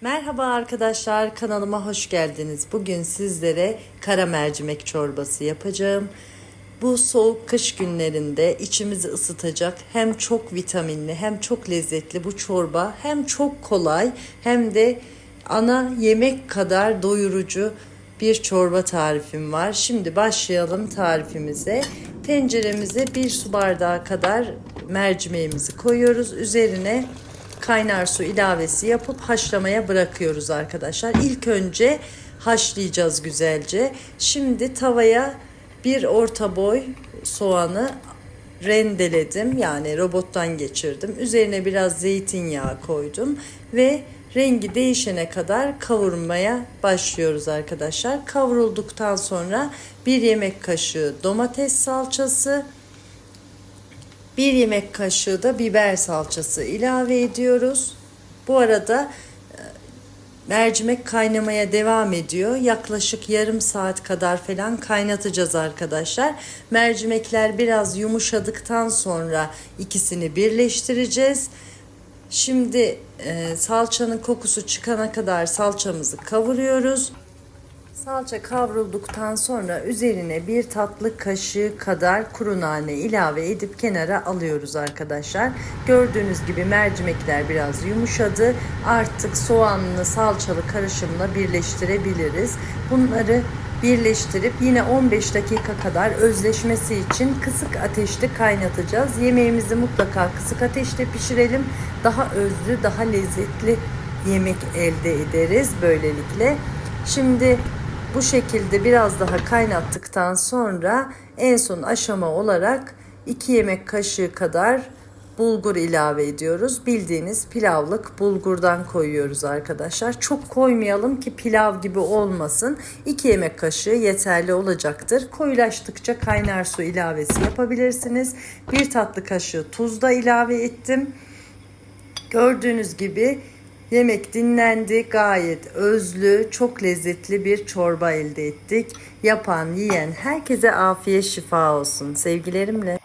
Merhaba arkadaşlar kanalıma hoş geldiniz. Bugün sizlere kara mercimek çorbası yapacağım. Bu soğuk kış günlerinde içimizi ısıtacak hem çok vitaminli hem çok lezzetli bu çorba hem çok kolay hem de ana yemek kadar doyurucu bir çorba tarifim var. Şimdi başlayalım tarifimize. Tenceremize bir su bardağı kadar mercimeğimizi koyuyoruz. Üzerine kaynar su ilavesi yapıp haşlamaya bırakıyoruz arkadaşlar. İlk önce haşlayacağız güzelce. Şimdi tavaya bir orta boy soğanı rendeledim. Yani robottan geçirdim. Üzerine biraz zeytinyağı koydum ve rengi değişene kadar kavurmaya başlıyoruz arkadaşlar. Kavrulduktan sonra bir yemek kaşığı domates salçası, bir yemek kaşığı da biber salçası ilave ediyoruz. Bu arada e, mercimek kaynamaya devam ediyor. Yaklaşık yarım saat kadar falan kaynatacağız arkadaşlar. Mercimekler biraz yumuşadıktan sonra ikisini birleştireceğiz. Şimdi e, salçanın kokusu çıkana kadar salçamızı kavuruyoruz. Salça kavrulduktan sonra üzerine bir tatlı kaşığı kadar kuru nane ilave edip kenara alıyoruz arkadaşlar. Gördüğünüz gibi mercimekler biraz yumuşadı. Artık soğanlı salçalı karışımla birleştirebiliriz. Bunları birleştirip yine 15 dakika kadar özleşmesi için kısık ateşte kaynatacağız. Yemeğimizi mutlaka kısık ateşte pişirelim. Daha özlü, daha lezzetli yemek elde ederiz böylelikle. Şimdi bu şekilde biraz daha kaynattıktan sonra en son aşama olarak 2 yemek kaşığı kadar bulgur ilave ediyoruz. Bildiğiniz pilavlık bulgurdan koyuyoruz arkadaşlar. Çok koymayalım ki pilav gibi olmasın. 2 yemek kaşığı yeterli olacaktır. Koyulaştıkça kaynar su ilavesi yapabilirsiniz. 1 tatlı kaşığı tuz da ilave ettim. Gördüğünüz gibi Yemek dinlendi, gayet özlü, çok lezzetli bir çorba elde ettik. Yapan, yiyen herkese afiyet şifa olsun. Sevgilerimle.